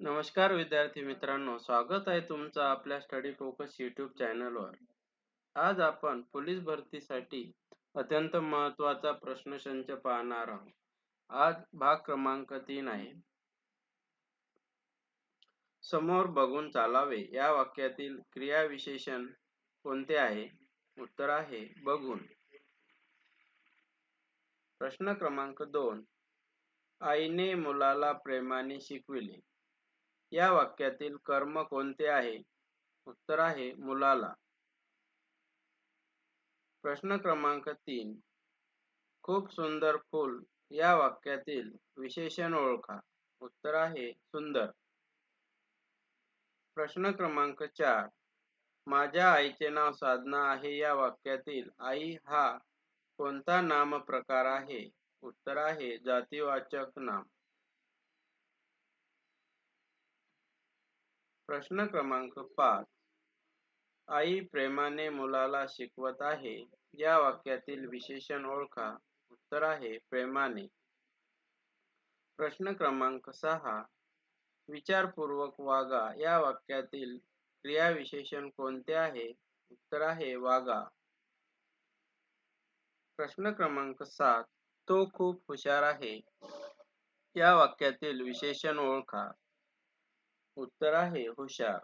नमस्कार विद्यार्थी मित्रांनो स्वागत आहे तुमचं आपल्या स्टडी फोकस युट्यूब चॅनलवर आज आपण पोलीस भरतीसाठी अत्यंत महत्त्वाचा प्रश्नसंच पाहणार आहोत. आज भाग क्रमांक तीन आहे. समोर बघून चालावे. या वाक्यातील क्रियाविशेषण कोणते आहे? उत्तर आहे बघून. प्रश्न क्रमांक दोन. आईने मुलाला प्रेमाने शिकविले. या वाक्यातील कर्म कोणते आहे? उत्तर आहे मुलाला. प्रश्न क्रमांक तीन. खूप सुंदर फूल या वाक्यातील विशेषण ओळखा. उत्तर आहे सुंदर. प्रश्न क्रमांक चार. माझ्या आईचे नाव साधना आहे या वाक्यातील आई हा कोणता नाम प्रकार आहे? उत्तर आहे जातीवाचक नाम. प्रश्न क्रमांक पाच. आई प्रेमाने मुलाला शिकवत आहे. या वाक्यातील विशेषण ओळखा. उत्तर आहे प्रेमाने. प्रश्न क्रमांक सहा. विचारपूर्वक वागा. या वाक्यातील क्रियाविशेषण कोणते आहे? उत्तर आहे वागा. प्रश्न क्रमांक सात. तो खूप हुशार आहे. या वाक्यातील विशेषण ओळखा. उत्तर आहे हुशार.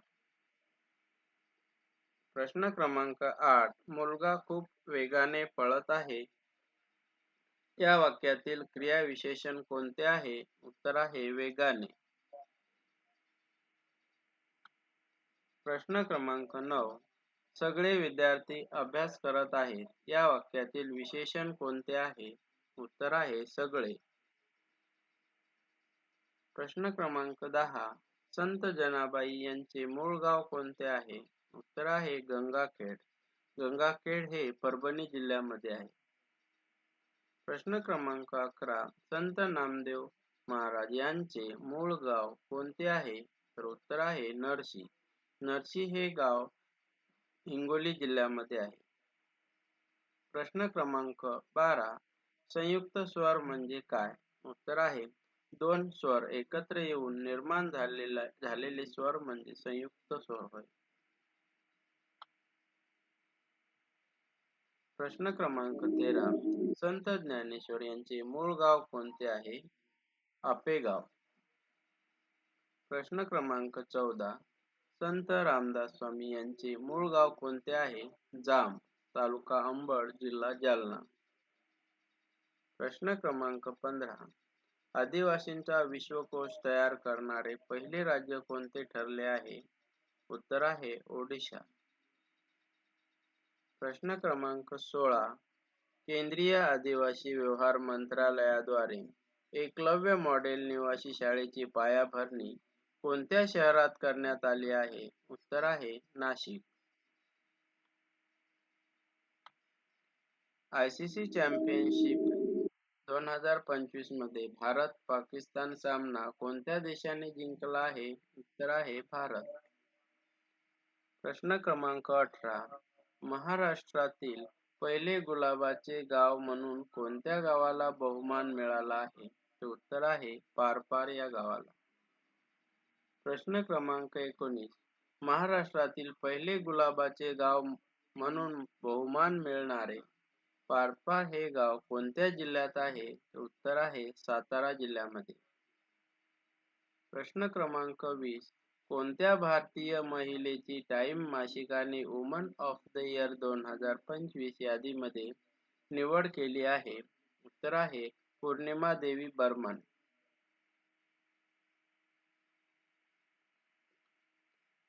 प्रश्न क्रमांक आठ मुलगा खूप वेगाने पळत आहे. या वाक्यातील क्रियाविशेषण कोणते आहे? उत्तर आहे वेगाने. प्रश्न क्रमांक नऊ सगळे विद्यार्थी अभ्यास करत आहेत. या वाक्यातील विशेषण कोणते आहे? उत्तर आहे सगळे. प्रश्न क्रमांक दहा संत जनाबाई यांचे मूळ गाव कोणते आहे? उत्तर आहे गंगाखेड. गंगाखेड हे परभणी जिल्ह्यामध्ये आहे. प्रश्न क्रमांक अकरा. संत नामदेव महाराज यांचे मूळ गाव कोणते आहे? तर उत्तर आहे नरसी. नरसी हे गाव हिंगोली जिल्ह्यामध्ये आहे. प्रश्न क्रमांक बारा. संयुक्त स्वर म्हणजे काय? उत्तर आहे दोन स्वर एकत्र येऊन निर्माण झालेला झालेले स्वर म्हणजे संयुक्त स्वर होय. प्रश्न क्रमांक तेरा. संत ज्ञानेश्वर यांचे मूळ गाव कोणते आहे? आपेगाव. प्रश्न क्रमांक चौदा. संत रामदास स्वामी यांचे मूळ गाव कोणते आहे? जाम तालुका अंबड जिल्हा जालना. प्रश्न क्रमांक पंधरा. आदिवासींचा विश्वकोश तयार करणारे पहिले राज्य कोणते ठरले आहे? उत्तर आहे ओडिशा. प्रश्न क्रमांक सोळा. केंद्रीय आदिवासी व्यवहार मंत्रालयाद्वारे एकलव्य मॉडेल निवासी शाळेची पायाभरणी कोणत्या शहरात करण्यात आली आहे? उत्तर आहे Nashik. I C C championship दोन हजार पंचवीसमध्ये भारत पाकिस्तान सामना कोणत्या देशाने जिंकला आहे? उत्तर आहे भारत. प्रश्न क्रमांक अठरा. महाराष्ट्रातील पहिले गुलाबाचे गाव म्हणून कोणत्या गावाला बहुमान मिळाला आहे? ते उत्तर आहे पारपार या गावाला. प्रश्न क्रमांक एकोणीस. महाराष्ट्रातील पहिले गुलाबाचे गाव म्हणून बहुमान मिळणारे पारपा हे गाव कोणत्या जिल्ह्यात आहे? उत्तर आहे सातारा जिल्ह्यामध्ये. प्रश्न क्रमांक वीस. कोणत्या भारतीय महिलेची टाइम मासिकाने वुमन ऑफ द इयर दोन हजार पंचवीस यादीमध्ये निवड केली आहे? उत्तर आहे पौर्णिमा देवी बर्मन.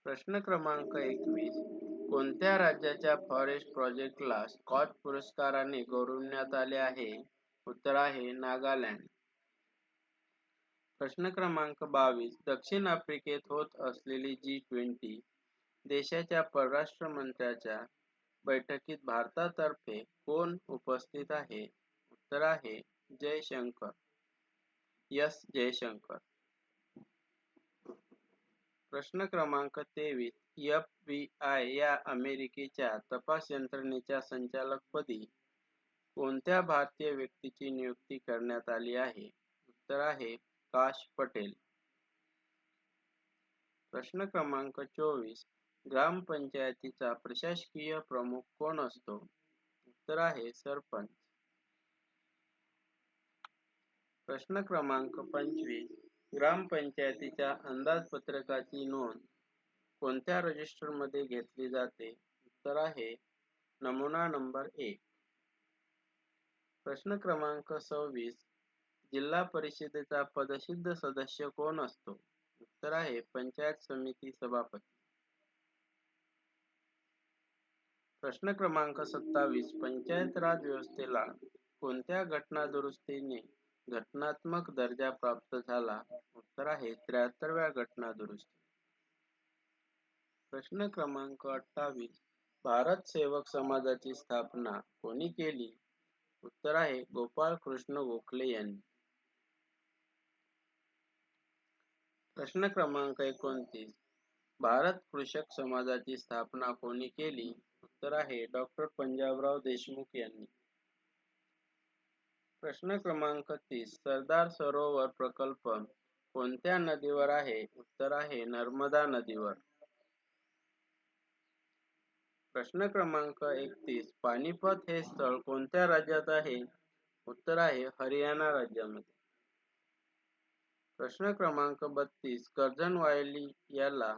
प्रश्न क्रमांक एकवीस. कोणत्या राज्याच्या फॉरेस्ट प्रोजेक्टला स्कॉच पुरस्काराने गौरवण्यात आले आहे? उत्तर आहे नागालँड. प्रश्न क्रमांक बावीस. दक्षिण आफ्रिकेत होत असलेली जी ट्वेंटी देशाच्या परराष्ट्र मंत्र्याच्या बैठकीत भारतातर्फे कोण उपस्थित आहे? उत्तर आहे जयशंकर. यस जयशंकर. प्रश्न क्रमांक तेवीस एफ बी आय या अमेरिकेच्या तपास यंत्रणेच्या संचालकपदी कोणत्या भारतीय व्यक्तीची नियुक्ती करण्यात आली आहे? उत्तर आहे काश पटेल. प्रश्न क्रमांक चोवीस ग्रामपंचायतीचा प्रशासकीय प्रमुख कोण असतो? उत्तर आहे सरपंच. प्रश्न क्रमांक पंचवीस ग्रामपंचायतीच्या अंदाजपत्रकाची नोंद कोणत्या रजिस्टरमध्ये घेतली जाते? उत्तर आहे नमुना नंबर एक. प्रश्न क्रमांक सव्वीस जिल्हा परिषदेचा पदसिद्ध सदस्य कोण असतो? उत्तर आहे पंचायत समिती सभापती. प्रश्न क्रमांक सत्तावीस पंचायत राज व्यवस्थेला कोणत्या घटना दुरुस्तीने घटनात्मक दर्जा प्राप्त झाला उत्तर आहे त्र्याहत्तरव्या घटना दुरुस्ती. प्रश्न क्रमांक अठ्ठावीस भारत सेवक समाजाची स्थापना कोणी केली? उत्तर आहे गोपाळ कृष्ण गोखले यांनी. प्रश्न क्रमांक एकोणतीस भारत कृषक समाजाची स्थापना कोणी केली? उत्तर आहे डॉक्टर पंजाबराव देशमुख यांनी. प्रश्न क्रमांक तीस. सरदार सरोवर प्रकल्प कोणत्या नदीवर आहे? उत्तर आहे नर्मदा नदीवर. प्रश्न क्रमांक एकतीस. पानिपत हे स्थळ कोणत्या राज्यात आहे? उत्तर आहे हरियाणा राज्यामध्ये. प्रश्न क्रमांक बत्तीस. कर्जन वायली याला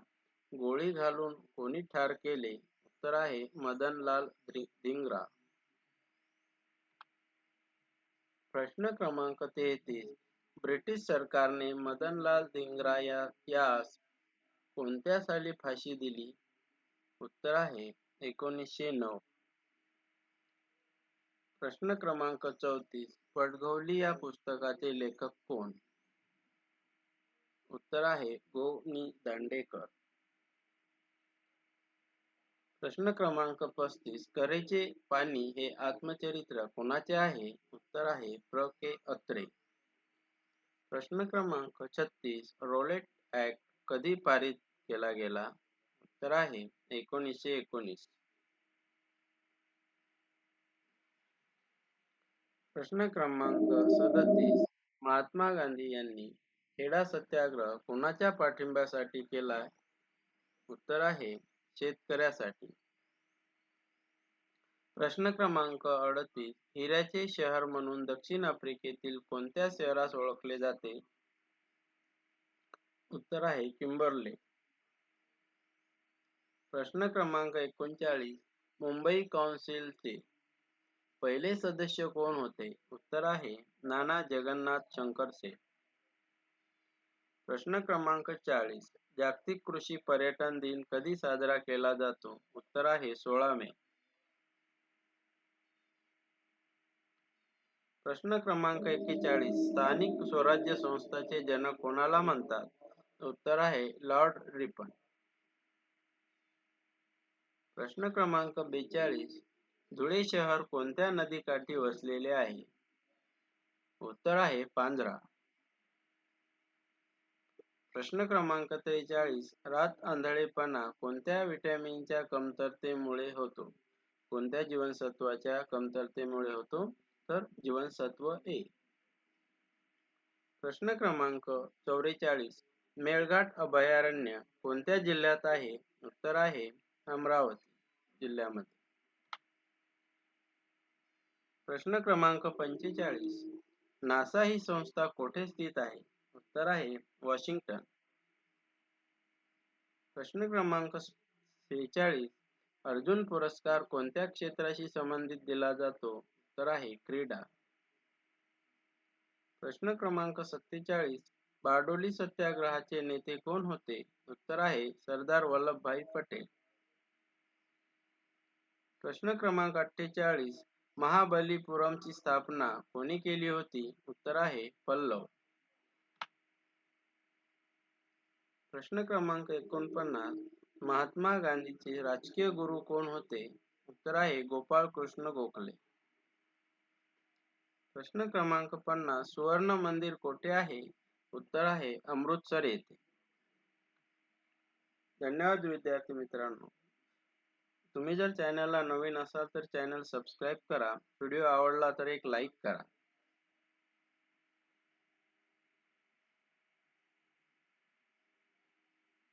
गोळी घालून कोणी ठार केले? उत्तर आहे मदनलाल धिंगरा. प्रश्न क्रमांक तेहतीस. ब्रिटिश सरकारने मदनलाल धिंग्रा या यास कोणत्या साली फाशी दिली? उत्तर आहे एकोणीसशे नऊ. प्रश्न क्रमांक चौतीस. पडघवली या पुस्तकाचे लेखक कोण? उत्तर आहे गो नी दांडेकर. प्रश्न क्रमांक पस्तीस करेचे पाणी हे आत्मचरित्र कोणाचे आहे उत्तर आहे प्र. के. अत्रे. प्रश्न क्रमांक छत्तीस रोलेट ऍक्ट कधी पारित केला गेला उत्तर आहे एकोणीसशे एकोणीस. प्रश्न क्रमांक सदतीस महात्मा गांधी यांनी खेडा सत्याग्रह कोणाच्या पाठिंब्यासाठी केला उत्तर आहे शेतकऱ्यासाठी. प्रश्न क्रमांक अडतीस. हिऱ्याचे शहर म्हणून दक्षिण आफ्रिकेतील कोणत्या शहरास ओळखले जाते? उत्तर आहे किंबर्ले. प्रश्न क्रमांक एकोणचाळीस. मुंबई काउन्सिलचे पहिले सदस्य कोण होते? उत्तर आहे नाना जगन्नाथ शंकरसे प्रश्न क्रमांक चाळीस. जागतिक कृषी पर्यटन दिन कधी साजरा केला जातो? उत्तर आहे सोळा मे. प्रश्न क्रमांक एक्केचाळीस. स्थानिक स्वराज्य संस्थाचे जनक कोणाला म्हणतात? उत्तर आहे लॉर्ड रिपन. प्रश्न क्रमांक बेचाळीस. धुळे शहर कोणत्या नदीकाठी वसलेले आहे? उत्तर आहे पांजरा प्रश्न क्रमांक त्रेचाळीस रात आंधळेपणा कोणत्या व्हिटॅमिनच्या कमतरतेमुळे होतो? कोणत्या जीवनसत्वाच्या कमतरतेमुळे होतो? तर जीवनसत्व ए. प्रश्न क्रमांक चौवेचाळीस मेळघाट अभयारण्य कोणत्या जिल्ह्यात आहे? उत्तर आहे अमरावती जिल्ह्यामध्ये. प्रश्न क्रमांक पंचेचाळीस नासा ही संस्था कोठे स्थित आहे? उत्तर आहे वॉशिंग्टन. प्रश्न क्रमांक सेहेचाळीस. अर्जुन पुरस्कार कोणत्या क्षेत्राशी संबंधित दिला जातो? तर आहे क्रीडा. प्रश्न क्रमांक सत्तेचाळीस. बारडोली सत्याग्रहाचे नेते कोण होते? उत्तर आहे सरदार वल्लभभाई पटेल. प्रश्न क्रमांक अठ्ठेचाळीस. महाबलीपुरमची स्थापना कोणी केली होती? उत्तर आहे पल्लव. प्रश्न क्रमांक एकोणपन्नास. महात्मा गांधीचे राजकीय गुरु कोण होते? उत्तर आहे गोपाळ कृष्ण गोखले. प्रश्न क्रमांक पन्नास सुवर्ण मंदिर कोठे आहे? उत्तर आहे अमृतसर येथे. धन्यवाद विद्यार्थी मित्रांनो. तुम्ही जर चॅनलला नवीन असाल तर चॅनल सबस्क्राईब करा. व्हिडिओ आवडला तर एक लाईक करा.